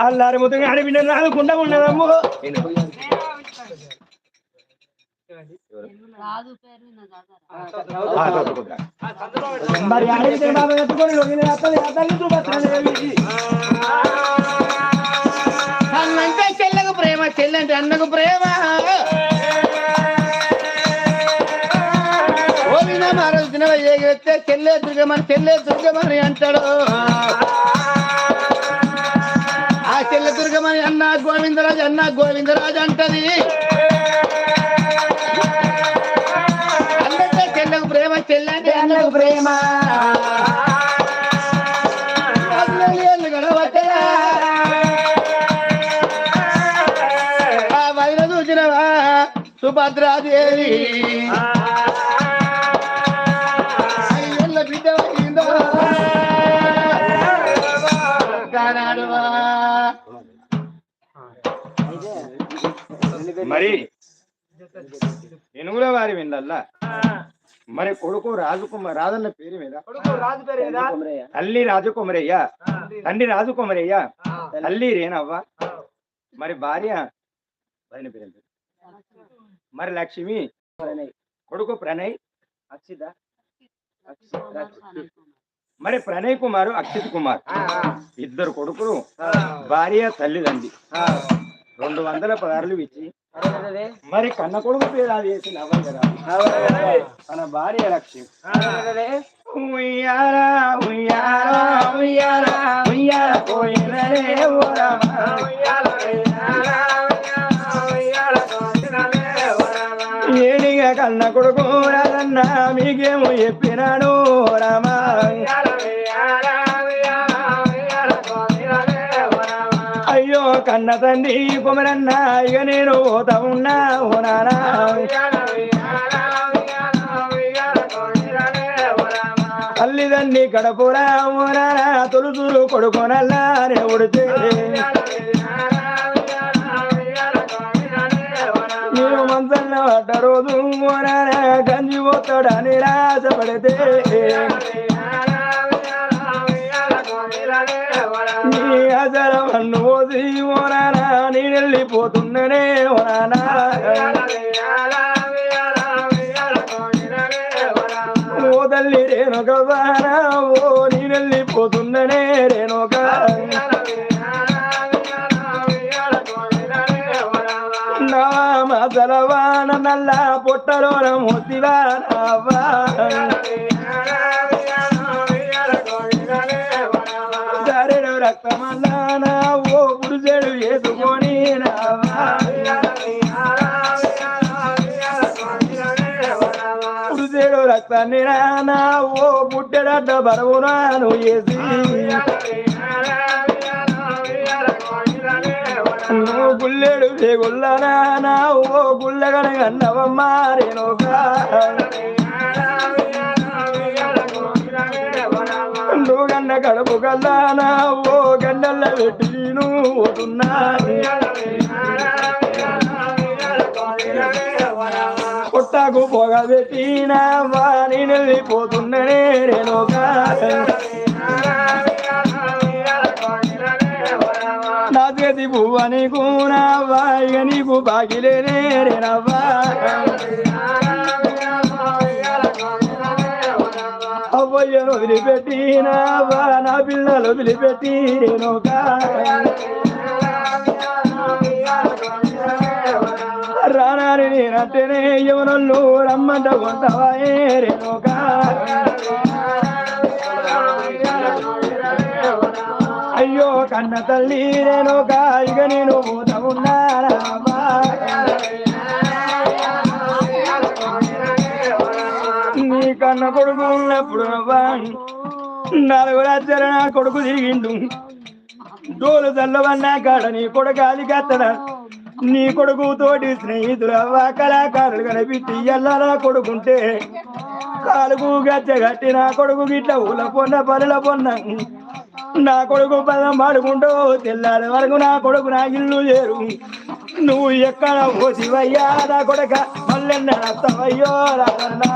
అల్లారి మొత్తం అడవిన రాకుండా ఉన్నదమ్ము. రాజు పేరు మీద చదవరా. మరి అడిగితే బాబా ఎత్తుకొని అన్నంటే చెల్లెకు ప్రేమ చెల్లంటే అన్నకు ప్రేమ. ఓవిన మరొక దిన ఎగిరితే చెల్లె దుర్గమని చెల్లె దుర్గమని అంటాడు. ఆ చెల్లె దుర్గమని అన్న గోవిందరాజు అన్న గోవిందరాజు అంటది. అన్నంటే చెల్లెకు ప్రేమ చెల్లంటే అన్నకు ప్రేమ. చూసినవా? సుభద్రాదేవి. కానాడువా మరి ఎనుగుల వారి విందల్లా? మరి కొడుకు రాజుకుమార్ రాజన్న పేరు మీద? రాజు పేరు ఏదా? తల్లి రాజకుమరయ్య. తండ్రి రాజకుమరయ్య. తల్లి రేనవ్వ. మరి భార్య? మరి లక్ష్మి? కొడుకు ప్రణయ్? అక్షిత. మరి ప్రణయ్ కుమారు అక్షిత్ కుమార్. ఇద్దరు కొడుకులు భార్య తల్లిదండ్రి. రెండు వందల పదార్లు ఇచ్చి మరి కన్న కొడుకు పేరు అది వేసి కదా తన భార్య లక్ష్మి పోయినరే ఓ రామ. ఏడిగా కన్న కొడుకు రాదన్న మీకేమో చెప్పినాడు రామా. అయ్యో కన్న తండ్రి కుమరన్న ఇక నేను పోతా ఉన్నా ఓ తల్లిదండ్రి కడపురా ఓ నానా. కొడుకోనల్లా నేను ఉడితే గంజి నిరాశపడితే రాసపడితే నీ అసల మన్ను ఓ నేను వెళ్ళిపోతున్ననే ఓ ఓ తల్లి రేణుక ఓ నేను వెళ్ళిపోతున్ననే రేణుక. పొట్టలోన మొత్తివానవా సరేడు రక్తమల్లానా ఓ పురుషుడు వేసుకొని నావా పురుషుడు రక్తాన్ని రానా ఓ పుట్టెడడ్డ బరువునాను వేసి గుల్లెడు గుల్లనా ఓ గుల్లగడ అన్నవమ్మా రేణుగా గన్న కడుపు కల్లానా ఓ గండల్ల పెట్టి నువ్వు కొట్టకు పొగ పెట్టినా వాణి వెళ్ళిపోతున్ననే రేణుగా నా చేతి పువ్వని కూనా వాయిగ నీకు బాగిలేనే రేనవ్వా అవ్వయ్యను వదిలిపెట్టినా వా నా పిల్లలు వదిలిపెట్టి రేణుగా రానాని నేనంటేనే యవనల్లు రమ్మంట కొంటవా ఏ కన్న తల్లి నేను ఇక నేను పోతా నీ కన్న కొడుకు ఉన్నప్పుడు అవ్వా నాలుగు రాజ్యాల నా కొడుకు తిరిగిండు. డోలు చల్లవన్నా కాడ నీ కొడుకు అది నీ కొడుకు తోటి స్నేహితులు అవ్వ కళాకారులు కనిపించి ఎల్లరా కొడుకుంటే. కాలుకు గచ్చ కట్టి నా కొడుకు గిట్ల ఊల పొన్న పనుల పొన్న. నా కొడుకు పదం పాడుకుంటూ తెల్లారి వరకు నా కొడుకు నా ఇల్లు చేరు. నువ్వు ఎక్కడ పోసివయ్యా నా కొడక మళ్ళీ నడతావయ్యో రావన్నా